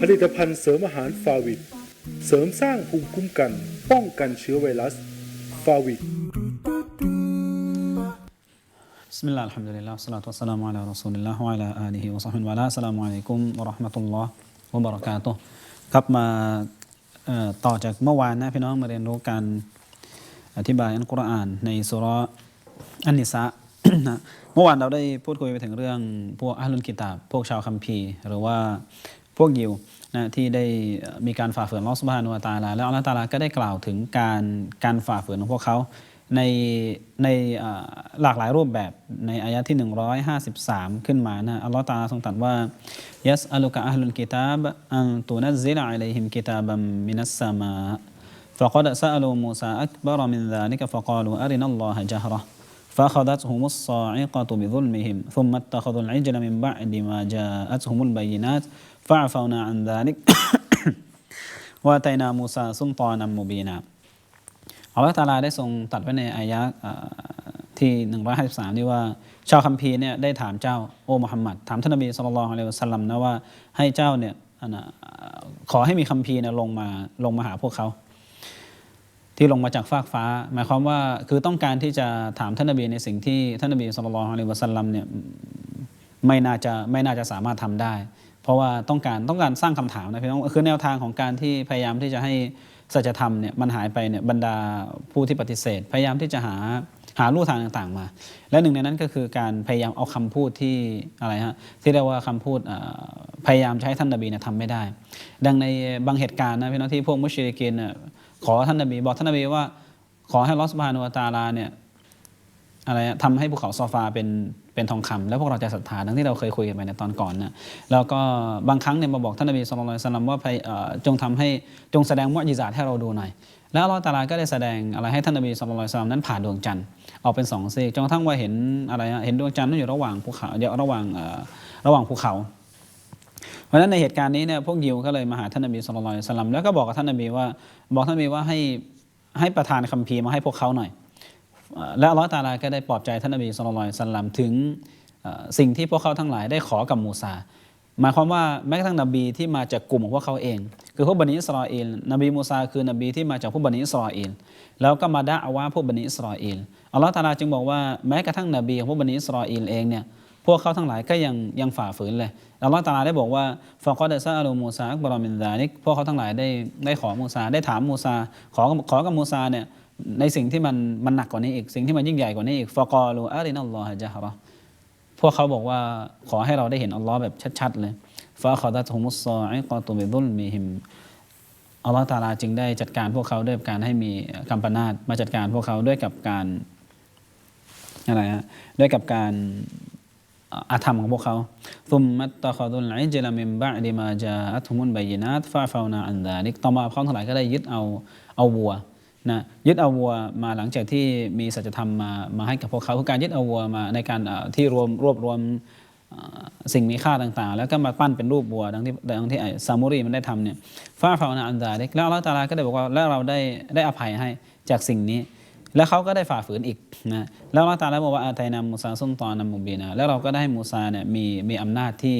ผลิตภัณฑ์เสริมอาหารฟาวิดเสริมสร้างภูมิคุ้มกัน ป้องกันเชื้อไวรัส ฟาวิดบิสมิลลาห์อัลฮัมดุลิลลาฮ์สลาตุสลามุอะลัยรอซูลิลลาห์วะลาอาลีฮิวะซอฮบิฮิวะลาสลามุอะลัยกุมวะเราะห์มะตุลลอฮ์วะบะเราะกาตุฮ์ครับมาต่อจากเมื่อวานนะพี่น้องมาเรียนรู้การอธิบายอัลกุรอานในสุรอันนิสา เมื่อวานเราได้พูดคุยไปถึงเรื่องพวกอัลลุนกิตาบพวกชาวคัมภีร์ หรือว่าพวกยิวนะที่ได้มีการฝ่าฝืนอัลลอฮฺสุบฮานุวะตะอาลาแล้วอัลลอฮฺตะอาลาก็ได้กล่าวถึงการการฝ่าฝืนของพวกเขา ในในอ่าหลากหลายรูปแบบในอายะที่ 153 ขึ้นมานะอัลลอฮฺตาลาทรงตรัสว่ายัสอัลุกะอัลลุลกิตาบอันตุนัซซิลอะลัยฮิมกิตาบัมมินัสสมา فقد سألوا موسى أكبر من ذلك فقالوا أرنا الله جهرة فأخذتهم الصاعقة بظلمهم ثم اتخذوا العجل من بعد ما جاءتهم البينات فعفونا عن ذلك وأتينا موسى سلطانا مبينا อัลลอฮฺตะอาลาได้ทรงตรัดไว้ในอายะห์อ่าที่ 153นี่ว่าชาวคัมภีร์เนี่ยได้ถามเจ้าโอ้มุฮัมมัดถามท่านนบีสุลต่านละฮ์อะลัยฮิวะสัลลัมนะว่าให้เจ้าเนี่ยอันน่ะขอให้มีคัมภีร์เนี่ยลงมาลงมาหาพวกเขา ที่ลงมาจากฟากฟ้า หมายความว่าคือต้องการที่จะถามท่านนบีในสิ่งที่ท่านนบีสุลต่านละฮ์อะลัยฮิวะสัลลัมเนี่ยไม่น่าจะไม่น่าจะสามารถทำได้ เพราะว่าต้องการต้องการสร้างคำถามนะพี่น้องคือแนวทางของการที่พยายามที่จะให้สัจธรรมเนี่ยมันหายไปเนี่ยบรรดาผู้ที่ปฏิเสธ พยายามที่จะหาหาลู่ทางต่างๆมา และหนึ่งในนั้นก็คือการพยายามเอาคำพูดที่อะไรฮะที่เรียกว่าคำพูดพยายามจะให้ท่านนบีเนี่ยทำไม่ได้ ดังในบางเหตุการณ์นะพี่น้องที่พวกมุชริกินเนี่ย ขอท่านนบีบอกท่านนบีว่า ขอให้ลอสบานุตาลาเนี่ยอะไรทำให้ภูเขาซอฟาเป็นเป็นทองคำแล้วพวกเราจะศรัทธาทั้งที่เราเคยคุยกันไปในตอนก่อนนะแล้วก็บางครั้งเนี่ยมาบอกท่านนบีสุลต่านสลัมว่าจงทำให้จงแสดงมุอญิซาให้เราดูหน่อยแล้วอัลลอฮฺตาลาก็ได้แสดงอะไรให้ท่านนบีสุลต่านสลัมนั้นผ่านดวงจันทร์ออกเป็นสองซีกจนกระทั่งว่าเห็นอะไรเห็นดวงจันทร์นั้นอยู่ระหว่างภูเขาเดี๋ยวระหว่างระหว่างภูเขา เพราะฉะนั้นในเหตุการณ์นี้เนี่ยพวกยิวก็เลยมาหาท่านนบีสุลต่านสลัมแล้วก็บอกกับท่านนบีว่าบอกท่านนบีว่าให้ให้ประทานคัมภีร์มาให้พวกเขาหน่อย และอัลลอฮฺตาลาก็ได้ปลอบใจท่านนบีสุลต่านสัลลัมถึงสิ่งที่พวกเขาทั้งหลายได้ขอกับมูซาหมายความว่าแม้กระทั่งนบีที่มาจากกลุ่มของพวกเขาเอง คือพวกบันิอิสราเอลนบีมูซาคือนบีที่มาจากพวกบันิอิสราเอลแล้วก็มาด่าอาว่าพวกบันิอิสราเอลอัลลอฮฺตาลาจึงบอกว่าแม้กระทั่งนบีของพวกบันิอิสราเอลเองเนี่ย พวกเขาทั้งหลายก็ยังยังฝ่าฝืนเลยอัลลอฮฺตาลาได้บอกว่าฟะกอดซาอัลูมูซาอักบารอมินดานิกพวกเขาทั้งหลายได้ได้ขอมูซาได้ถามมูซาขอขอกับมูซาเนี่ยในสิ่งที่มันมันหนักกว่านี้อีกสิ่งที่มันยิ่งใหญ่กว่านี้อีกฟะกอลูอารินัลลอฮะจาฮะราพวกเขาบอกว่าขอให้เราได้เห็นอัลลอฮ์แบบชัดๆเลยฟาคอดัตฮุมุสซอไอกอตุบิดุลมิฮิมอัลลอฮ์ตาลาจึงได้จัดการพวกเขาด้วยการให้มีกัมปนาตมาจัดการพวกเขาด้วยกับการอะไรฮะด้วยกับการ อาธรรมของพวกเขาซุมมัตตะคอดุลไอจลามิมบะดิมาจาอัตุมุนบัยนาตฟาฟาวนาอันดาลิกต่อมาเขาทั้งหลายก็ได้ยึดเอาเอาวัวนะยึดเอาวัวมาหลังจากที่มีสัจธรรมมามาให้กับพวกเขาคือการยึดเอาวัวมาในการที่รวมรวบรวมสิ่งมีค่าต่างๆ แล้วก็มาปั้นเป็นรูปวัวดังที่ดังที่ไอซามูรีมันได้ทำเนี่ยฟาฟาวนาอันดาเล็กแล้วอัลลอฮฺตาลาก็ได้บอกว่าแล้วเราได้ได้อภัยให้จากสิ่งนี้ แล้วเขาก็ได้ฝ่าฝืนอีกนะแล้วละตาแล้บอกว่าอาไทนามูซาส้นตอนนำมุบีนาแล้วเราก็ได้มูซาเนี่ยมีมีอำนาจที่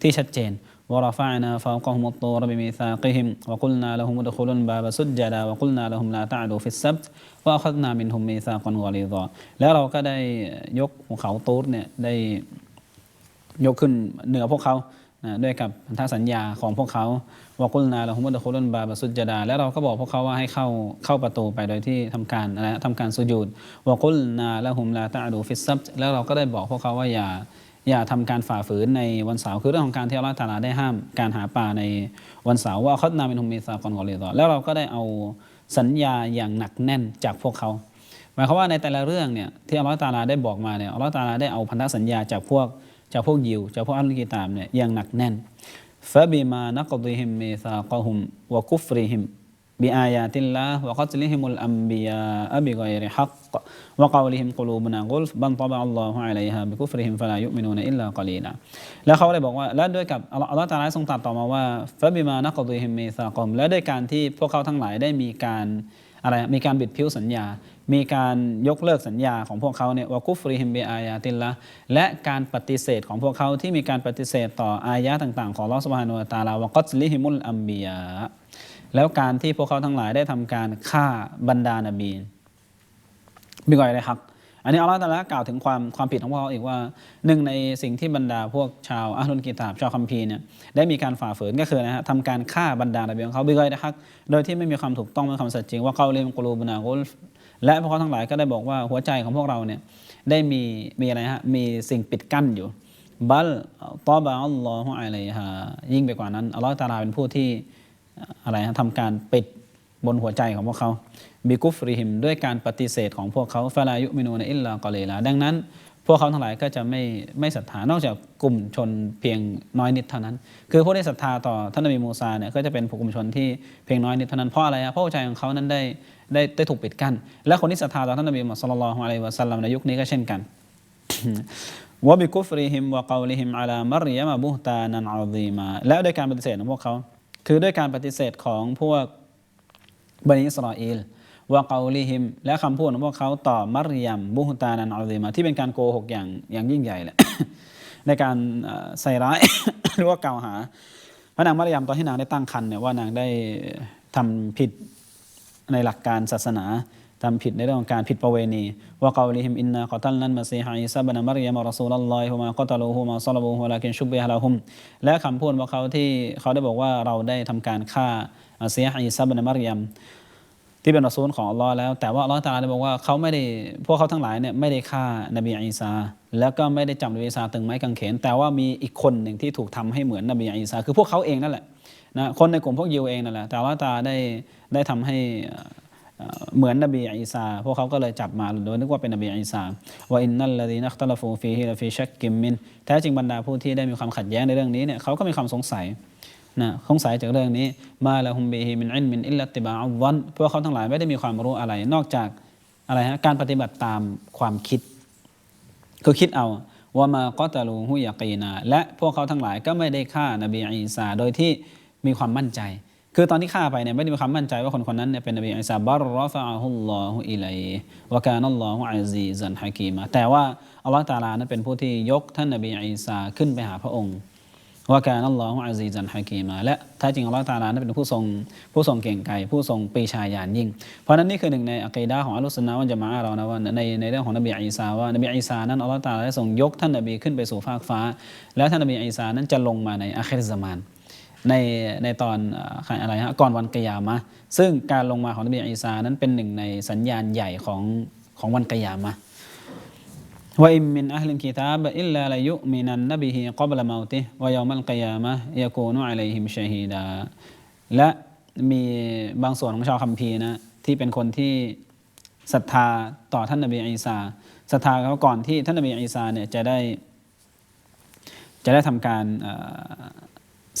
ที่ชัดเจนวรฟานาฟาวกอฮมุตตรบิมิซากิฮิมวกุลนาละฮุมุดคุลุนบาบสุดจดาวกุลนาละฮุมลาตาดูฟิสับวะคัดนามินฮุมมิซากอนวลีดอแล้วเราก็ได้ยกภูเขาตูดเนี่ยได้ยกขึ้นเหนือพวกเขานะด้วยกับพันธสัญญาของพวกเขา วกุลนาละฮุมดะคุลนบาบะสุจดา แล้วเราก็บอกพวกเขาว่าให้เข้าเข้าประตูไปโดยที่ทำการอะไรทำการสุญูดวกุลนาละฮุมลาตะดูฟิสซับแล้วเราก็ได้บอกพวกเขาว่าอย่าอย่าทำการฝ่าฝืนในวันเสาร์คือเรื่องของการที่อัลลอฮฺตาลาได้ห้ามการหาปลาในวันเสาร์ว่าคอดนาเป็นฮุมมีซากอนกอลีตอแล้วเราก็ได้เอาสัญญาอย่างหนักแน่นจากพวกเขาหมายความว่าในแต่ละเรื่องเนี่ยที่อัลลอฮฺตาลาได้บอกมาเนี่ยอัลลอฮฺตาลาได้เอาพันธสัญญาจากพวกจากพวกยิวจากพวกอัลกิตามเนี่ยอย่างหนักแน่น ฟะบิมานักดิฮิมมีซากะฮุมวะกุฟริฮิม بآيات الله وقتلهم الأنبياء بغير حق وقولهم قلوبنا غلف بل طبع الله عليها بكفرهم فلا يؤمنون إلا قليلا แล้วเขาเลยบอกว่าและด้วยกับอัลลอฮฺตาลาทรงตรัสต่อมาว่าฟะบิมานักดิฮิมมีซากอมและด้วยการที่พวกเขาทั้งหลายได้มีการ อะไรมีการบิดพิ้วสัญญา มีการยกเลิกสัญญาของพวกเขาเนี่ยวากุฟริฮิมเบอายาติลละและการปฏิเสธของพวกเขาที่มีการปฏิเสธต่ออายะต่างๆ ของลอสบานุตาลาวะกัตลิฮิมุลอัมบียาแล้วการที่พวกเขาทั้งหลายได้ทำการฆ่าบรรดานบีมีก่อยอะไรครับอันนี้อัลลอฮฺตาลากล่าวถึงความความผิดของพวกเขาอีกว่าหนึ่งในสิ่งที่บรรดาพวกชาวอัลลุนกิตาบชาวคัมภีร์เนี่ยได้มีการฝ่าฝืนก็คือนะฮะทำการฆ่าบรรดานบีของเขาบิกอยนะครับโดยที่ไม่มีความถูกต้องไม่มีความสัจจริงว่าเขาเรียนกลูบนากุล และพวกเขาทั้งหลายก็ได้บอกว่าหัวใจของพวกเราเนี่ยได้มีมีอะไรฮะมีสิ่งปิดกั้นอยู่บัลตอบะอัลลอฮฺอะไรฮะยิ่งไปกว่านั้นอัลลอฮฺตาลาเป็นผู้ที่อะไรฮะทำการปิดบนหัวใจของพวกเขาบิกุฟริหิมด้วยการปฏิเสธของพวกเขาฟาลายุมินูนอิลลากอเลลาดังนั้น วกเขาทั้งหลายก็จะไม่ไม่ศรัทธานอกจากกลุ่มชนเพียงน้อยนิดเท่านั้น คือพวกที่ศรัทธาต่อท่านนบีมูซาเนี่ยก็จะเป็นกลุ่มชนที่เพียงน้อยนิดเท่านั้นเพราะอะไรอะเพราะใจของเขานั้นได้ได้ได้ถูกปิดกั้นและคนที่ศรัทธาต่อท่านนบีมุฮัมมัดศ็อลลัลลอฮุอะลัยวะซัลลัมในยุคนี้ก็เช่นกันวะบิกุฟริฮิมวะกาวลิฮิมอาลามารยามะบุฮตานันอาซีมาแล้วด้วยการปฏิเสธของพวกเขา คือด้วยการปฏิเสธของพวกบันิอิสราเอล วะกาลิฮิม และคำพูดของพวกเขาต่อมารยามบุฮุตานันอาซีมาที่เป็นการโกหกอย่างอย่างยิ่งใหญ่แหละในการใส่ร้ายหรือว่ากล่าวหา พระนางมารยามตอนที่นางได้ตั้งครรภ์เนี่ยว่านางได้ทำผิดในหลักการศาสนาทำผิดในเรื่องของการผิดประเวณีว่าเกาลิฮิมอินนาขอตัลนันมาซีฮะอิซาบันมารยามรอซูลลลอฮิฮุมากอตาลูฮุมาซอลบูฮุลากินชุบเบฮะลาฮุมและคำพูดของเขาที่เขาได้บอกว่าเราได้ทำการฆ่ามาซีฮะอิซาบันมารยาม ที่เป็นรอซูลของอัลลอฮ์แล้ว แต่ว่าอัลลอฮ์ตาลาได้บอกว่าเขาไม่ได้พวกเขาทั้งหลายเนี่ยไม่ได้ฆ่านบีอีสาแล้วก็ไม่ได้จับนบีอีสาตึงไม้กางเขน แต่ว่ามีอีกคนหนึ่งที่ถูกทำให้เหมือนนบีอีสาคือพวกเขาเองนั่นแหละนะคนในกลุ่มพวกยิวเองนั่นแหละแต่อัลลอฮ์ตาได้ได้ทำให้เอ่อเหมือนนบีอีสาพวกเขาก็เลยจับมาโดยนึกว่าเป็นนบีอีสาว่าอินนัลลดีนักตลฟูฟีฮิลฟีชักกิมมินแท้จริงบรรดาผู้ที่ได้มีความขัดแย้งในเรื่องนี้เนี่ยเขาก็มีความสงสัย นะสงสัยจากเรื่องนี้ มาละฮุมบีฮิมินอินมินอิลลัตติบาอัลวันพวกเขาทั้งหลายไม่ได้มีความรู้อะไร นอกจากอะไรฮะการปฏิบัติตามความคิด คือคิดเอาว่ามาก็ตะลูฮุยากีนา และพวกเขาทั้งหลายก็ไม่ได้ฆ่านบีอีสาโดยที่มีความมั่นใจ คือตอนที่ฆ่าไปเนี่ยไม่ได้มีความมั่นใจว่าคนคนนั้นเนี่ยเป็นนบีอีสาบัรรอฟะอัลลอฮุอิลัยวะกานัลลอฮุอาซีซันฮะกีมาแต่ว่าอัลลอฮฺตาลานั้นเป็นผู้ที่ยกท่านนบีอีสาขึ้นไปหาพระองค์ วะการนัลลอฮุอาซีซันฮะกีมา และแท้จริงอัลลอฮฺตาลานั้นเป็นผู้ทรงผู้ทรงเก่งไกผู้ทรงปีชาญาณยิ่ง เพราะนั้นนี่คือหนึ่งในอะกีดะห์ของอัลลอฮฺสุนนะวันจะมาอะห์เรานะว่าในในเรื่องของนบีอีสาว่านบีอีสานั้นอัลลอฮฺตาลาได้ทรงยกท่านนบีขึ้นไปสู่ฟากฟ้า และท่านนบีอีสานั้นจะลงมาในอาคิรซามานในในตอนอะไรฮะก่อนวันกิยามะซึ่งการลงมาของนบีอีสานั้นเป็นหนึ่งในสัญญาณใหญ่ของของวันกิยามะ ว่าอิมมินอัลลิกิตาบอิลลาลายุมินันนบิฮิกับละมาติวะยามัลกิยามะยะกูนุอะลัยฮิมชะฮีดาและมีบางส่วนของชาวคัมภีร์นะที่เป็นคนที่ศรัทธาต่อท่านนบีอีสาศรัทธาเขาก่อนที่ท่านนบีอีสาเนี่ยจะได้ จะได้ทำการเอ่อ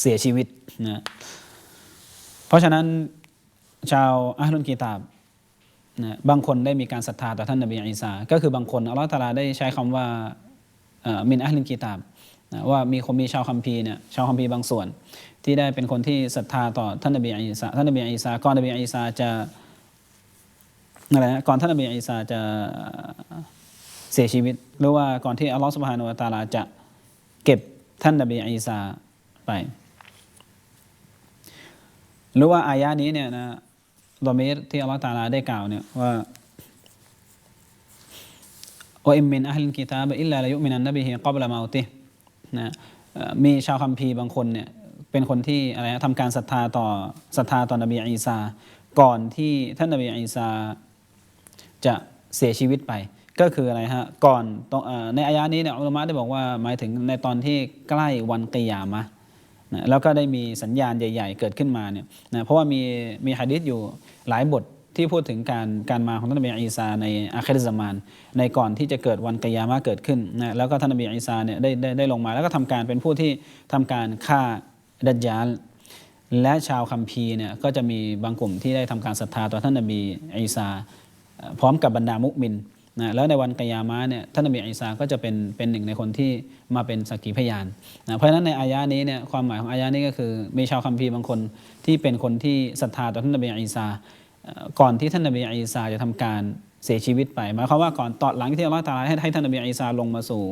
เสียชีวิตนะเพราะฉะนั้นชาวอัลลุนกีตาบ นะบางคนได้มีการศรัทธาต่อท่านนบีอีสาก็คือบางคนอัลลอฮฺตาลาได้ใช้คำว่ามินอัลลุนกีตาบนะว่ามีคนมีชาวคัมภีร์เนี่ยชาวคัมภีร์บางส่วน ที่ได้เป็นคนที่ศรัทธาต่อท่านนบีอีสาท่านนบีอีสาก่อนนบีอีสาจะอะไรนะก่อนท่านนบีอีสาจะเสียชีวิต หรือว่าก่อนที่อัลลอฮฺสุบฮานุวะตาลาจะเก็บท่านนบีอีสาไป หรือว่าอายะนี้เนี่ยนะ ดอมรที่อัลลอฮฺตาลาได้กล่าวเนี่ยว่าว่าอิมมินอัลกิตาบอิลลาลยุมินันนบีฮิกับละมาอุตินะมีชาวคัมภีร์บางคนเนี่ยเป็นคนที่อะไรนะทำการศรัทธาต่อศรัทธาต่อนบีอีสาก่อนที่ท่านนบีอีสาจะเสียชีวิตไป ก็คืออะไรฮะก่อนในอายะนี้เนี่ยอุลามะได้บอกว่าหมายถึงในตอนที่ใกล้วันกิยามะ นะแล้วก็ได้มีสัญญาณใหญ่ ๆ เกิดขึ้นมาเนี่ยนะเพราะว่ามีมีฮะดิษอยู่หลายบทที่พูดถึงการการมาของท่านนบีอีสาในอาครซามานในก่อนที่จะเกิดวันกิยามะเกิดขึ้นนะแล้วก็ท่านนบีอีสาเนี่ยได้ได้ได้ลงมา แล้วก็ทำการเป็นผู้ที่ทำการฆ่าดัจญาลและชาวคัมภีร์เนี่ยก็จะมีบางกลุ่มที่ได้ทำการศรัทธาต่อท่านนบีอีสาพร้อมกับบรรดามุมิน นะแล้วในวันกิยามะเนี่ยท่านนบีอีสาก็จะเป็นเป็นหนึ่งในคนที่มาเป็นสักขีพยานนะเพราะฉะนั้นในอายะนี้เนี่ยความหมายของอายะนี้ก็คือ มีชาวคัมภีร์บางคนที่เป็นคนที่ศรัทธาต่อท่านนบีอีสาก่อนที่ท่านนบีอีสาจะทำการเสียชีวิตไปหมายความว่าก่อนตอนหลังที่อัลลอฮฺตะอาลาให้ให้ท่านนบีอีสาลงมาสู่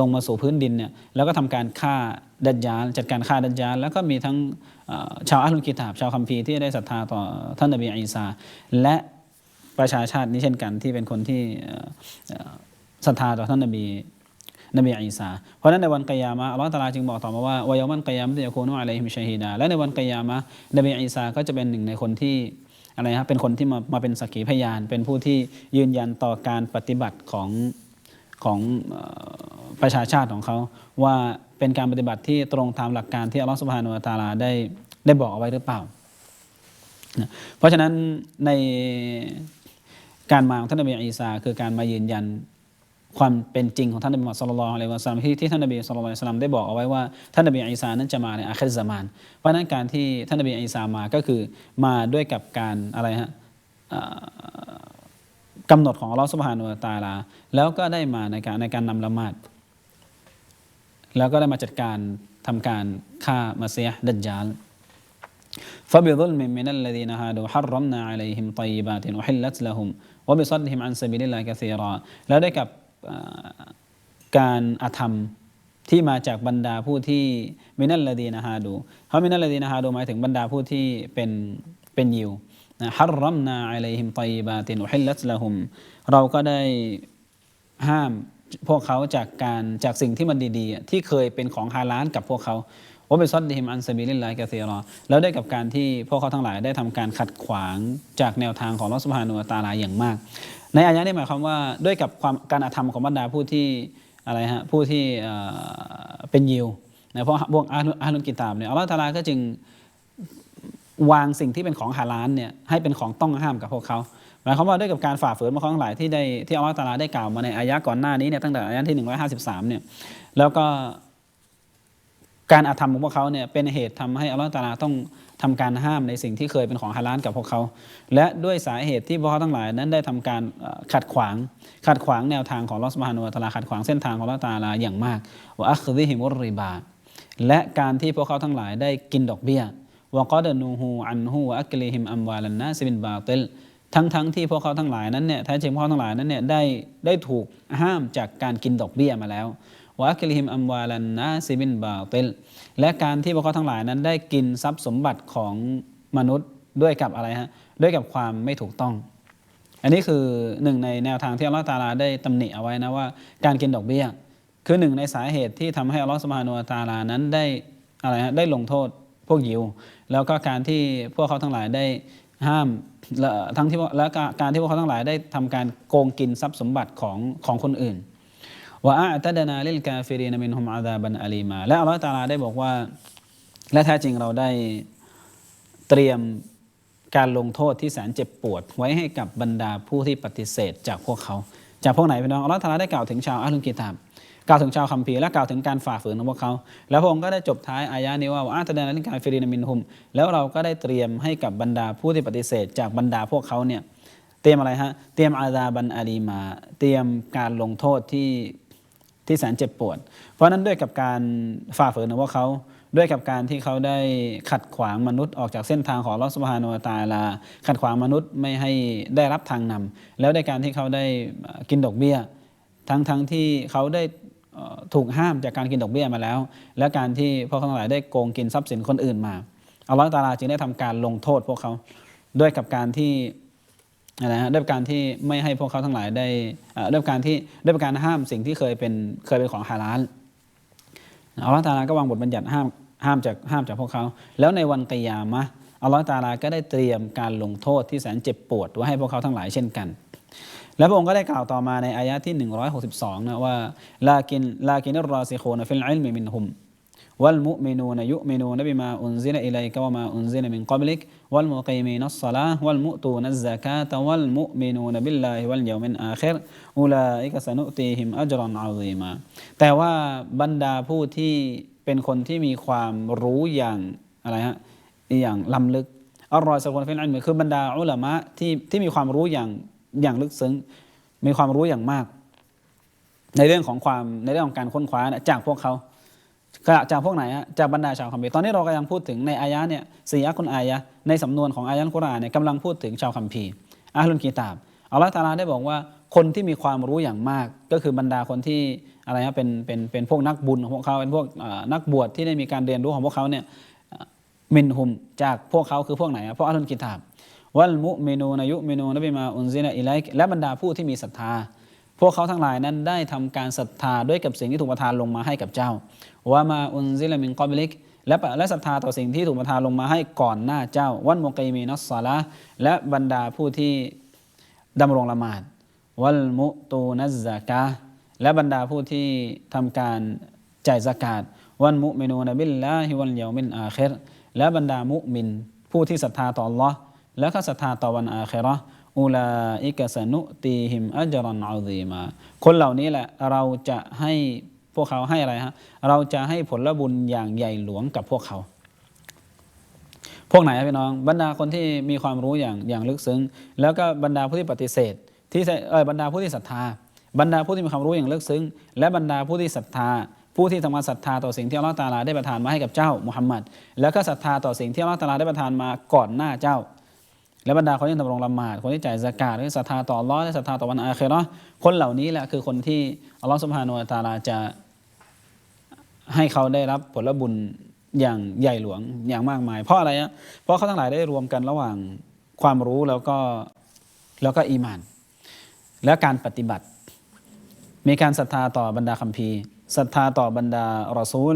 ลงมาสู่พื้นดินเนี่ยแล้วก็ทำการฆ่าดัจญาลจัดการฆ่าดัจญาลแล้วก็มีทั้งชาวอัลลุลกิตาบชาวคัมภีร์ที่ได้ศรัทธาต่อท่านนบีอีสาและ ประชาชาตินี้เช่นกันที่เป็นคนที่ศรัทธาต่อท่านนบีนบีอีสาเพราะนั้นในวันกิยามะอัลลอฮฺตาลาจึงบอกต่อมาว่าวายามันกิยามะตะยะคูนุอะลัยฮิมชะฮีดาและในวันกิยามะนบีอีสาก็จะเป็นหนึ่งในคนที่อะไรครับเป็นคนที่มามาเป็นสักขีพยาน เป็นผู้ที่ยืนยันต่อการปฏิบัติของของอประชาชาติของเขา ว่าเป็นการปฏิบัติที่ตรงตามหลักการที่อัลลอฮฺสุบฮานุวะตาลาได้ได้บอกเอาไว้หรือเปล่านะเพราะฉะนั้นใน การมาของท่านนบีอีสาคือการมายืนยัน ความเป็นจริงของท่านนบีมุฮัมมัดสุลลัลลอฮุอะลัยฮิวะซัลลัมที่ที่ท่านนบีสุลต่านละสัลลัมได้บอกเอาไว้ว่าท่านนบีอีสานั้นจะมาในอาคิรซามาน เพราะฉะนั้นการที่ท่านนบีอีสามาก็คือมาด้วยกับการอะไรฮะเอ่อกำหนดของอัลลอฮฺสุบฮานุวะตะอาลา แล้วก็ได้มาในการในการนำละหมาด แล้วก็ได้มาจัดการทำการฆ่ามาเซียห์ดัจญาล فبظلم من الذين هادوا حرمنا عليهم طيبات أحلت لهم ว่าบิซัดฮิมอันซาบิลิลลาฮิกะซีรอแล้วได้กับการอาธรรมที่มาจากบรรดาผู้ที่มินัลลดีนาฮาดูเขามินัลลดีนาฮาดูหมายถึงบรรดาผู้ที่เป็นเป็นยิวนะฮัรรัมนาอะลัยฮิมตอยบาตินุฮิลลัตละฮุมเราก็ได้ห้ามพวกเขาจากการจากสิ่งที่มันดีๆ ที่เคยเป็นของฮาลานกับพวกเขา ว่าไปซอดดิฮิมอันซาบิลิลลาฮิกะซีรอแล้วได้กับการที่พวกเขาทั้งหลายได้ทำการขัดขวางจากแนวทางของลอสพานุวะตาลาอย่างมาก ในอายะนี้หมายความว่าด้วยกับความการอาธรรมของบรรดาผู้ที่อะไรฮะผู้ที่เป็นยิวนะเพราะพวกอาลุอาลุนกิตาบเนี่ยอัลลอฮฺตาลาก็จึงวางสิ่งที่เป็นของฮาลาลเนี่ยให้เป็นของต้องห้ามกับพวกเขาหมายความว่าด้วยกับการฝ่าฝืนมาของทั้งหลายที่ได้ที่อัลลอฮฺตาลาได้กล่าวมาในอายะก่อนหน้านี้เนี่ยตั้งแต่อายะที่ 153เนี่ยแล้วก็ การอาธรรมของพวกเขาเนี่ยเป็นเหตุทำให้อัลลอฮฺตาลาต้องทำการห้ามในสิ่งที่เคยเป็นของฮาลาลกับพวกเขา และด้วยสาเหตุที่พวกเขาทั้งหลายนั้นได้ทำการขัดขวาง ขัดขวางแนวทางของลอสมาฮานุตะอาลาขัดขวางเส้นทางของลอตาลาอย่างมากว่าอัคซิฮิมุรริบา และการที่พวกเขาทั้งหลายได้กินดอกเบี้ยวะกอดนูฮูอันฮูวะอักลิฮิมอัมวาลันนาซิบินบาติลทั้งทั้งที่พวกเขาทั้งหลายนั้นเนี่ยแท้จริงพวกเขาทั้งหลายนั้นเนี่ยได้ได้ถูกห้ามจากการกินดอกเบี้ยมาแล้ว วะอักลิฮิมอัมวาลันนาซิบินบาติลและการที่พวกเขาทั้งหลายนั้นได้กินทรัพย์สมบัติของมนุษย์ด้วยกับอะไรฮะด้วยกับความไม่ถูกต้อง อันนี้คือหนึ่งในแนวทางที่อัลลอฮฺตาลาได้ตำหนิเอาไว้นะว่าการกินดอกเบี้ย คือหนึ่งในสาเหตุที่ทำให้อัลลอฮฺสุบฮานุตาลานั้นได้อะไรฮะได้ลงโทษพวกยิว แล้วก็การที่พวกเขาทั้งหลายได้ห้ามและทั้งที่พวกและก็การที่พวกเขาทั้งหลายได้ทำการโกงกินทรัพย์สมบัติของของคนอื่น ว่าอาตดนาลิลกาฟิรีนมินฮุมอาดาบันอาลีมา และอัลลอฮฺตาลาได้บอกว่า และแท้จริงเราได้เตรียมการลงโทษที่แสนเจ็บปวด ไว้ให้กับบรรดาผู้ที่ปฏิเสธจากพวกเขา จากพวกไหนพี่น้องอัลลอฮฺตาลาได้กล่าวถึงชาวอัลลุนกิตาบกล่าวถึงชาวคัมภีร์และกล่าวถึงการฝ่าฝืนของพวกเขา แล้วพระองค์ก็ได้จบท้ายอายะนี้ว่าอาตดานันกาฟิรินมินฮุม แล้วเราก็ได้เตรียมให้กับบรรดาผู้ที่ปฏิเสธจากบรรดาพวกเขาเนี่ยเตรียมอะไรฮะ เตรียมอาซาบันอาลีมา เตรียมการลงโทษที่ ที่แสนเจ็บปวด เพราะนั้นด้วยกับการฝ่าฝืนของพวกเขาด้วยกับการที่เขาได้ขัดขวางมนุษย์ออกจากเส้นทางของอัลอสุบฮานุวตาลา ขัดขวางมนุษย์ไม่ให้ได้รับทางนำแล้วด้วยการที่เขาได้กินดอกเบี้ย ทั้งทั้งที่เขาได้ถูกห้ามจากการกินดอกเบี้ยมาแล้ว และการที่พวกเขาทั้งหลายได้โกงกินทรัพย์สินคนอื่นมาอัลลอฮฺตาลาจึงได้ทำการลงโทษพวกเขาด้วยกับการที่ อะไรฮะด้วยการที่ไม่ให้พวกเขาทั้งหลายได้ด้วยการที่ด้วยการห้ามสิ่งที่เคยเป็นเคยเป็นของฮาลาลอัลลอฮฺตาลาก็วางบทบัญญัติห้ามห้ามจากห้ามจากพวกเขา แล้วในวันกิยามะอัลลอฮฺตาลาก็ได้เตรียมการลงโทษที่แสนเจ็บปวดไว้ให้พวกเขาทั้งหลายเช่นกัน แล้วพระองค์ก็ได้กล่าวต่อมาในอายะที่ 162 นะว่าลากินลากินรอซิคูนฟิลอิลมิมินฮุมวัลมุมินูนยุมินูนบิมาอุนซิลอิลัยกวะมาอุนซิลมินะมินกัมบลิกะสนุตีฮิมอัจรันอาซีมาแต่ว่าบรรดาผู้ที่เป็นคนที่มีความรู้อย่างอะไรฮะอย่างล้ำลึกอัลรอยสกุลฟิลอิลมีคือบรรดาอุลามะที่ที่มีความรู้อย่างอย่างลึกซึ้ง มีความรู้อย่างมาก ในเรื่องของความในเรื่องของการค้นคว้าจากพวกเขา จากพวกไหนฮะจากบรรดาชาวคัมภีร์ตอนนี้เรากำลังพูดถึงในอายะเนี่ยสี่อายะคุณอายะในสำนวนของอายะห์กุรานเนี่ยกำลังพูดถึงชาวคัมภีร์อาลุนกีตาบอัลลอฮฺตาลาได้บอกว่าคนที่มีความรู้อย่างมาก ก็คือบรรดาคนที่อะไรนะเป็นเป็นเป็นพวกนักบุญของพวกเขาเป็นพวกนักบวชที่ได้มีการเรียนรู้ของพวกเขาเนี่ยมินหุมจากพวกเขาคือพวกไหนอะพวกอัลลุนกิตาบวัลมุเมนูนายุเมนูนบิมาอุนซินะอิไลกและบรรดาผู้ที่มีศรัทธา พวกเขาทั้งหลายนั้นได้ทำการศรัทธาด้วยกับสิ่งที่ถูกประทานลงมาให้กับเจ้าว่ามาอุนซิลมินกอบิลิกและและศรัทธาต่อสิ่งที่ถูกประทานลงมาให้ก่อนหน้าเจ้า วันมุกีมีนัสซาละและบรรดาผู้ที่ดำรงละหมาดวัลมุตูนัซซากะและบรรดาผู้ที่ทำการจ่ายสกาดวันมุเมนูนบิลลาฮิวัลเยามินอาคิรและบรรดามุมิน ผู้ที่ศรัทธาต่อ Allah และก็ศรัทธาต่อวันอาคิเราะ อุลาอิกสนุตีหิมอัจรันอาซีมา คนเหล่านี้แหละเราจะให้พวกเขาให้อะไรฮะเราจะให้ผลบุญอย่างใหญ่หลวงกับพวกเขา พวกไหนครับพี่น้อง บรรดาคนที่มีความรู้อย่างอย่างลึกซึ้ง แล้วก็บรรดาผู้ที่ปฏิเสธ ที่เออบรรดาผู้ที่ศรัทธา บรรดาผู้ที่มีความรู้อย่างลึกซึ้ง และบรรดาผู้ที่ศรัทธาผู้ที่ทำมาศรัทธาต่อสิ่งที่อัลลอฮฺตาลาได้ประทานมาให้กับเจ้ามุฮัมมัดแล้วก็ศรัทธาต่อสิ่งที่อัลลอฮฺตาลาได้ประทานมาก่อนหน้าเจ้า และบรรดาคนที่ทำรงละหมาดคนที่จ่ายสกาดและศรัทธาต่ออัลลอฮ์และศรัทธาต่อวันอาคิเราคนเหล่านี้แหละคือคนที่อัลลอฮฺสุบฮานุวะตาลาจะให้เขาได้รับผลบุญอย่างใหญ่หลวงอย่างมากมาย เพราะอะไรอะเพราะเขาทั้งหลายได้รวมกันระหว่างความรู้แล้วก็แล้วก็อีมาน และการปฏิบัติ มีการศรัทธาต่อบรรดาคัมภีร์ศรัทธาต่อบรรดารอซูล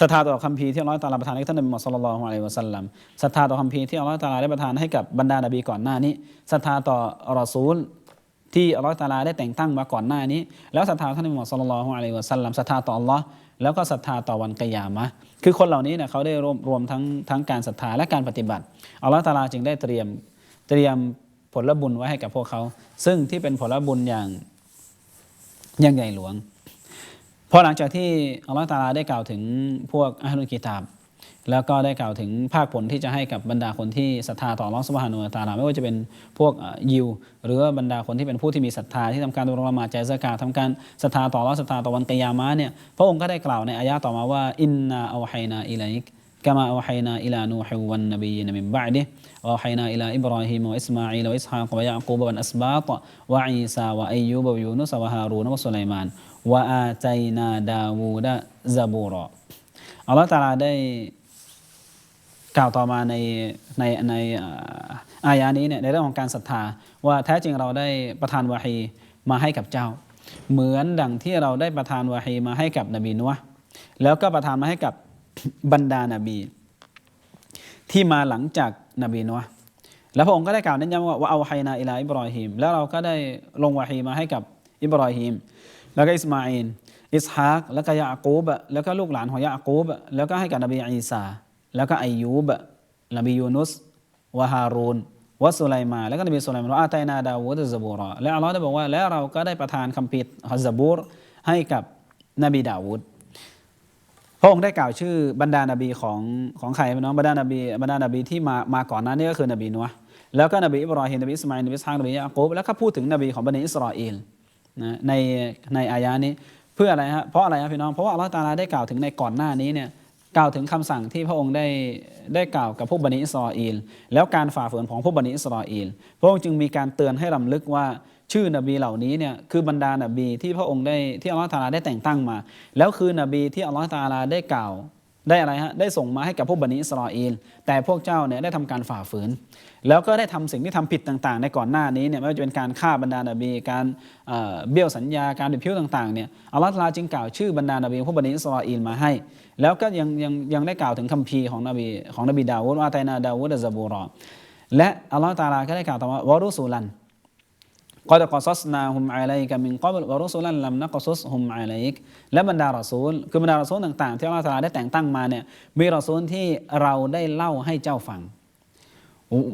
ศรัทธาต่อคัมภีร์ที่อัลลอฮฺตาลาประทานให้ท่านนบีมุฮัมมัดศ็อลลัลลอฮุอะลัยฮิวะสัลลัมศรัทธาต่อคัมภีร์ที่อัลลอฮฺตาลาได้ประทานให้กับบรรดานบีก่อนหน้านี้ศรัทธาต่อรอซูลที่อัลลอฮฺตาลาได้แต่งตั้งมาก่อนหน้านี้ แล้วศรัทธาท่านนบีมุฮัมมัดศ็อลลัลลอฮุอะลัยฮิวะสัลลัมศรัทธาต่ออัลลอฮ์แล้วก็ศรัทธาต่อวันกิยามะคือคนเหล่านี้เนี่ยเขาได้รวมรวมทั้งทั้งการศรัทธาและการปฏิบัติอัลลอฮฺตาลาจึงได้เตรียมเตรียมผลบุญไว้ให้กับพวกเขา ซึ่งที่เป็นผลบุญอย่างอย่างใหญ่หลวง พอหลังจากที่อัลลอฮฺตาลาได้กล่าวถึงพวกอัลลุกิตาบ แล้วก็ได้กล่าวถึงภาคผลที่จะให้กับบรรดาคนที่ศรัทธาต่ออัลลอฮฺสุบฮานุตาลาไม่ว่าจะเป็นพวกยิว หรือบรรดาคนที่เป็นผู้ที่มีศรัทธาที่ทำการดำรงละมาดใจสกาตทำการศรัทธาต่ออัลลอฮฺศรัทธาต่อวันกิยามะเนี่ยพระองค์ก็ได้กล่าวในอายะห์ต่อมาว่าอินนาอัลไฮนาอิลัยกกามาอัลไฮนาอิลานูฮิวันนบีนมินบะดิ วะไฮนาอาอิบราฮิมวะอิสมาอีลวะอิสฮากวะยะกูบวันอัสบาดาวูดะซะบูรออัลลอฮฺตาลาได้กล่าวต่อมาในในในอายานี้เนี่ยในเรื่องของการศรัทธา ว่าแท้จริงเราได้ประทานวาฮีมาให้กับเจ้า เหมือนดังที่เราได้ประทานวาฮีมาให้กับนบีนัวแล้วก็ประทานมาให้กับบรรดานาบี ที่มาหลังจากนบีนัวแล้วพระองค์ก็ได้กล่าวเน้นย้ำว่าว่าเอาไฮนาอิลาอิบรอฮิมแล้วเราก็ได้ลงวาฮีมาให้กับอิบรอฮิม แล้วก็อิสมาอินอิสฮากแล้วก็ยากูบแล้วก็ลูกหลานของยากูบแล้วก็ให้กับนบีอีสาแล้วก็อายูบนบียูนุสวะฮารูนวะสุไลมาแล้วก็นบีสุไลมานว่าอาตัยนาดาวูดซะบูรอและอัลลอฮ์ได้บอกว่าแล้วเราก็ได้ประทานคัมภีร์ฮัซะบูรให้กับนบีดาวูดพระองค์ได้กล่าวชื่อบรรดานาบีของของใครน้องบรรดานาบีบรรดานาบีที่มามาก่อนนั้นนี่ก็คือนบีนัวแล้วก็นบีอิบรอฮิมนบีอิสมาอิลนบีอิสฮากนบียะกูบแล้วก็พูดถึงนบีของบันิอิสราเอล นะในในอายะนี้เพื่ออะไรฮะเพราะอะไรครับพี่น้องเพราะว่าอัลลอฮฺตาลาได้กล่าวถึงในก่อนหน้านี้เนี่ยกล่าวถึงคำสั่งที่พระองค์ได้ได้กล่าวกับพวกบันิอิสราเอลแล้วการฝ่าฝืนของพวกบันิอิสราเอลพระองค์จึงมีการเตือนให้ลำลึกว่าชื่อนบีเหล่านี้เนี่ยคือบรรดานบีที่พระองค์ได้ที่อัลลอฮฺตาลาได้แต่งตั้งมา แล้วคือนบีที่อัลลอฮฺตาลาได้กล่าว ได้อะไรฮะได้ส่งมาให้กับพวกบันิอิสราเอลแต่พวกเจ้าเนี่ยได้ทำการฝ่าฝืน แล้วก็ได้ทำสิ่งที่ทำผิดต่างๆ ในก่อนหน้านี้เนี่ยไม่ว่าจะเป็นการฆ่าบรรดานาบี การเบี้ยวสัญญาการบิดพิ้วต่างๆเนี่ยอัลลอฮฺตาลาจึงกล่าวชื่อบรรดานาบีพวกบันิอิสราเอลมาให้ แล้วก็ยังยังยังได้กล่าวถึงคัมภีร์ของนบีของนบีดาวูดว่าอาตัยนาดาวูดะซะบูรอและอัลลอฮฺตาลาก็ได้กล่าวต่อว่าวะรุสุลัน กอดกอซัสนาฮุมอะลัยกะมินกอบลวะรุสุลันลัมนะกอซัสฮุมอะลัยกและบรรดารอซูล คือบรรดารอซูลต่าง ๆ ที่อัลลอฮฺตาลาได้แต่งตั้งมาเนี่ยมีรอซูลที่เราได้เล่าให้เจ้าฟัง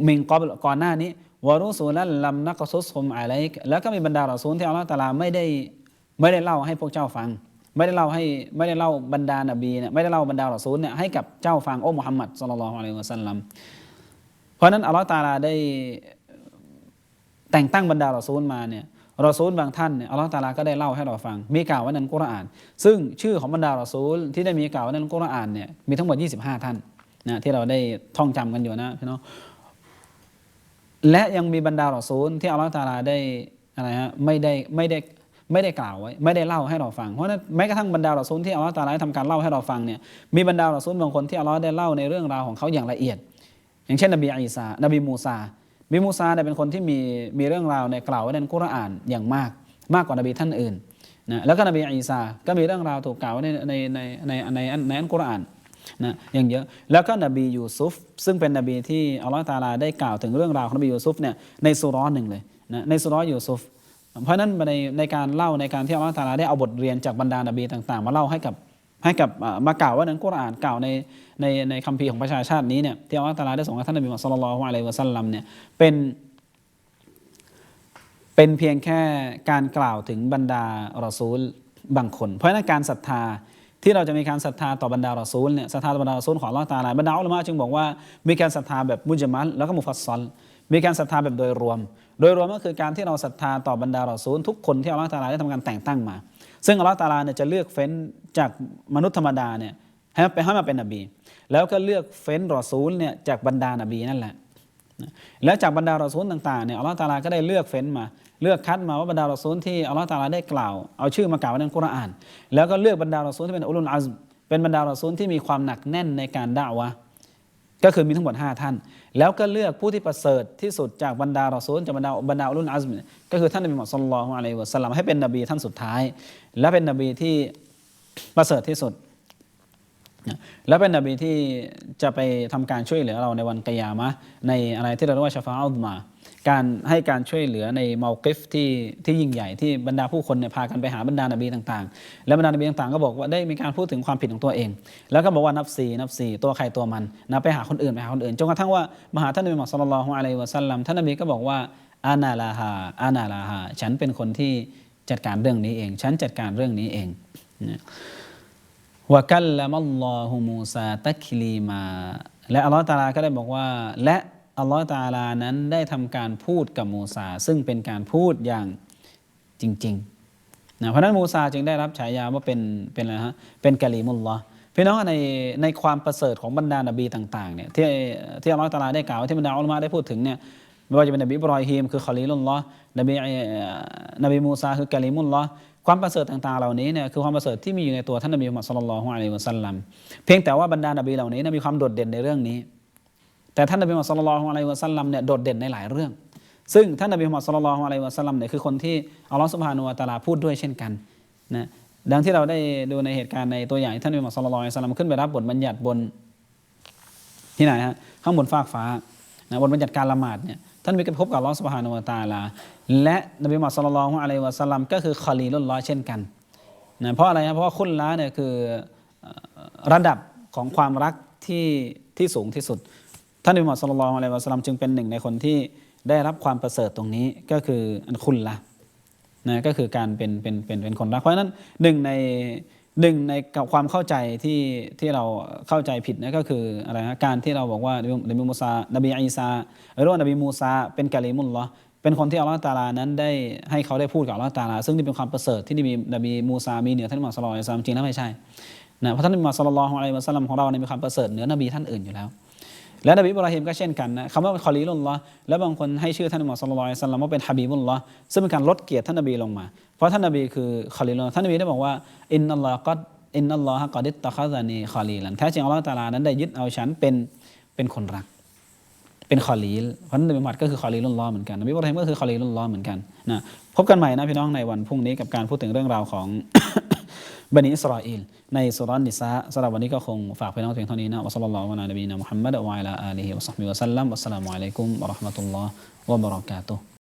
มินกอบลก่อนหน้านี้วะรุสุลันลัมนะกอซัสฮุมอะลัยกแล้วก็มีบรรดารอซูลที่อัลลอฮฺตาลาไม่ได้ไม่ได้เล่าให้พวกเจ้าฟัง ไม่ได้เล่าให้ไม่ได้เล่าบรรดานบีเนี่ยไม่ได้เล่าบรรดารอซูลเนี่ยให้กับเจ้าฟังโอ้มุฮัมมัดศ็อลลัลลอฮุอะลัยฮิวะสัลลัมเพราะนั้นอัลลอฮฺตาลาได้ แต่งตั้งบรรดารอซูลมาเนี่ยรอซูลบางท่านเนี่ยอัลลอฮฺตาลาก็ได้เล่าให้เราฟัง มีกล่าวไว้ในกุรอาน ซึ่งชื่อของบรรดารอซูลที่ได้มีกล่าวไว้ในกุรอานเนี่ยมีทั้งหมด 25 ท่านนะที่เราได้ท่องจำกันอยู่นะพี่น้องและยังมีบรรดารอซูลที่อัลลอฮฺตาลาได้อะไรฮะไม่ได้ไม่ได้ไม่ได้กล่าวไว้ ไม่ได้เล่าให้เราฟังเพราะนั้นแม้กระทั่งบรรดารอซูลที่อัลลอฮฺตาลาทำการเล่าให้เราฟังเนี่ยมีบรรดารอซูลบางคนที่อัลลอฮฺได้เล่าในเรื่องราวของเขาอย่างละเอียด อย่างเช่นนบีอีสานบีมูซา บีมูซาเนี่ยเป็นคนที่มีมีเรื่องราวในกล่าวไว้ในกุรอานอย่างมากมากกว่านบีท่านอื่นนะแล้วก็นบีอีสาก็มีเรื่องราวถูกกล่าวไว้ในในในในในในอัลกุรอานนะอย่างเยอะแล้วก็นบียูซุฟซึ่งเป็นนบีที่อัลลอฮฺตาลาได้กล่าวถึงเรื่องราวของนบียูซุฟเนี่ยในสุร้อนหนึ่งเลยนะในสุร้อนยูซุฟเพราะฉะนั้นในในการเล่าในการที่อัลลอฮฺตาลาได้เอาบทเรียนจากบรรดานบีต่าง ๆ มาเล่าให้กับ ให้กับอ่ามากล่าวว่าในอัลกุรอานกล่าวในในในคัมภีของประชาชาตินี้เนี่ยที่อัลลอฮฺตาลาได้ส่งให้ท่านนบีมุฮัมมัดศ็อลลัลลอฮุอะลัยวะซัลลัมเนี่ยเป็นเป็นเพียงแค่การกล่าวถึงบรรดารอซูลบางคน เพราะนั้นการศรัทธาที่เราจะมีการศรัทธาต่อบรรดารอซูลเนี่ยศรัทธาต่อบรรดารอซูลของอัลอตาลาบรรดาอุลมะจึงบอกว่า มีการศรัทธาแบบมุจมัลแล้วก็มุฟัสซอลมีการศรัทธาแบบโดยรวม โดยรวมก็คือการที่เราศรัทธาต่อบรรดารอซูลทุกคนที่อัลลอฮฺตาลาได้ทำการแต่งตั้งมา ซึ่งอัลลอฮฺตาลาเนี่ยจะเลือกเฟ้นจากมนุษย์ธรรมดาเนี่ยให้ไปให้มาเป็นนบี แล้วก็เลือกเฟ้นรอซูลเนี่ยจากบรรดานบีนั่นแหละแล้วจากบรรดารอซูลต่างๆเนี่ยอัลลอฮฺตาลาก็ได้เลือกเฟ้นมา เลือกคัดมาว่าบรรดารอซูลที่อัลลอฮฺตาลาได้กล่าวเอาชื่อมากล่าวในกุรอาน แล้วก็เลือกบรรดารอซูลที่เป็นอุลุลอัซเป็นบรรดารอซูลที่มีความหนักแน่นในการด่าวะ ก็คือมีทั้งหมด 5 ท่าน แล้วก็เลือกผู้ที่ประเสริฐที่สุดจากบรรดารอซูลจากบรรดาบรรดาอุลุนอัซมเนี่ยก็คือท่านนบีมุฮัมมัดศ็อลลัลลอฮุอะลัยฮิวะสัลลัมให้เป็นนบีท่านสุดท้าย และเป็นนบีที่ประเสริฐที่สุด แล้วเป็นนบีที่จะไปทำการช่วยเหลือเราในวันกิยามะในอะไรที่เราเรียกว่าชาฟาอัลมา การให้การช่วยเหลือในเมากิฟที่ที่ยิ่งใหญ่ที่บรรดาผู้คนเนี่ยพากันไปหาบรรดานบีต่างๆ และบรรดานบีต่างๆ ก็บอกว่าได้มีการพูดถึงความผิดของตัวเอง แล้วก็บอกว่านับซีนับซีตัวใครตัวมันนะไปหาคนอื่นไปหาคนอื่นจนกระทั่งว่ามาหาท่านนบีมุฮัมมัดศ็อลลัลลอฮุอะลัยวะซัลลัมท่านนบีก็บอกว่าอานาลาฮาอานาลาฮาฉันเป็นคนที่จัดการเรื่องนี้เอง ฉันจัดการเรื่องนี้เองนะวะกัลละมัลลอฮุมูซาตัคลีมา และอัลลอฮฺตาลาก็ได้บอกว่าและ อัลลอฮฺตาลานั้นได้ทำการพูดกับมูซา ซึ่งเป็นการพูดอย่างจริงๆนะเพราะนั้นมูซาจึงได้รับฉายาว่าเป็นเป็นอะไรฮะเป็นกะลีมุลลอฮ์พี่น้องในในความประเสริฐของบรรดานบีต่างๆเนี่ยที่ที่อัลลอฮฺตาลาได้กล่าวที่บรรดาอัลลอฮ์ได้พูดถึงเนี่ยไม่ว่าจะเป็นนบีบรอยฮีมคือคอลีลุลลอฮ์นบีเอ่อนบีมูซาคือกะลีมุลลอฮ์ความประเสริฐต่างๆ เหล่านี้เนี่ยคือความประเสริฐที่มีอยู่ในตัวท่านนบีมุฮัมมัดศ็อลลัลลอฮุอะลัยฮิวะซัลลัมเพียงแต่ว่าบรรดานบีเหล่านี้เนยมีความโดดเด่นในเรื่องนี้ แต่ท่านนบีมุฮัมมัดศ็อลลัลลอฮุอะลัยฮิวะซัลลัมเนี่ยโดดเด่นในหลายเรื่อง ซึ่งท่านนบีมุฮัมมัดศ็อลลัลลอฮุอะลัยฮิวะซัลลัมเนี่ยคือคนที่อัลลอฮฺสุบฮานุวะตาลาพูดด้วยเช่นกันนะดังที่เราได้ดูในเหตุการณ์ในตัวอย่างท่านนบีมุฮัมมัดศ็อลลัลลอฮุอะลัยฮิวะซัลลัมขึ้นไปรับบทบัญญัติบนที่ไหนฮะข้างบนฟากฟ้านะบนบัญญัติการละหมาดเนี่ยท่านนบีก็พบกับอัลลอฮฺสุบฮานุวะตาลา และนบีมุฮัมมัดศ็อลลัลลอฮุอะลัยฮิวะซัลลัมก็คือคอลีลุลลอฮ์เช่นกันนะเพราะอะไรครับเพราะว่าคุณล้าเนี่ยคือเอ่อระดับของความรักที่ที่สูงที่สุด ท่านอิมามศ็อลลัลอะลัยวะซัลลัมจึงเป็นหนึ่งในคนที่ได้รับความประเสริฐตรงนี้ก็คืออันคุณละนะก็คือการเป็นเป็นเป็นเป็นคนรักเพราะฉะนั้นหนึ่งในหนึ่งในความเข้าใจที่ที่เราเข้าใจผิดนะก็คืออะไรนะการที่เราบอกว่านบีมูซานบีอีซาหรือว่านบีมูซาเป็นกะลีมุลลอเป็นคนที่อัลลอฮฺตาลานั้นได้ให้เขาได้พูดกับอัลลอฮฺตาลา ซึ่งนี่เป็นความประเสริฐที่นบีนบีมูซามีเหนือท่านมุฮัมมัดศ็อลลัลลอฮุอะลัยฮิวะซัลลัมจริงแล้วไม่ใช่นะเพราะท่านมุฮัมมัดศ็อลลัลลอฮุอะลัยฮิวะซัลลัมของเราเนี่ยมีความประเสริฐเหนือนบีท่านอื่นอยู่แล้ว และนบีบราฮิมก็เช่นกันนะคำว่าคอลีลุลลอฮ์และบางคนให้ชื่อท่านมุฮัมมัดศ็อลลัลลอฮุอะลัยฮิวะซัลลัมว่าเป็นฮะบีบุลลอฮ์ซึ่งเป็นการลดเกียรติท่านนบีลงมา เพราะท่านนบีคือคอลีลุลอท่านนบีได้บอกว่าอินนัลลอฮ์กัดอินนัลลอฮะกอดิตตะคาซานีคอลีลันแท้จริงอัลลอฮฺตาลานั้นได้ยึดเอาฉันเป็นเป็นคนรัก เป็นคอลีลเพราะนบีมุฮัมมัดก็คือคอลีลุลลอฮ์เหมือนกันนบีบราฮิมก็คือคอลีลุลลอฮ์เหมือนกันนะพบกันใหม่นะพี่น้องในวันพรุ่งนี้กับการพูดถึงเรื่องราวของ บันิอิสราเอลในสุรานนิสาสำหรับวันนี้ก็คงฝากพี่น้องเพียงเท่านี้นะวะซัลลัลลอฮุอะลานบีนะมุฮัมมัดวะอะลาอาลีฮิวะซัฮบิวะซัลลัมวัสสลามุอะลัยกุมวะเราะห์มะตุลลอฮ์วะบะเราะกาตุฮ์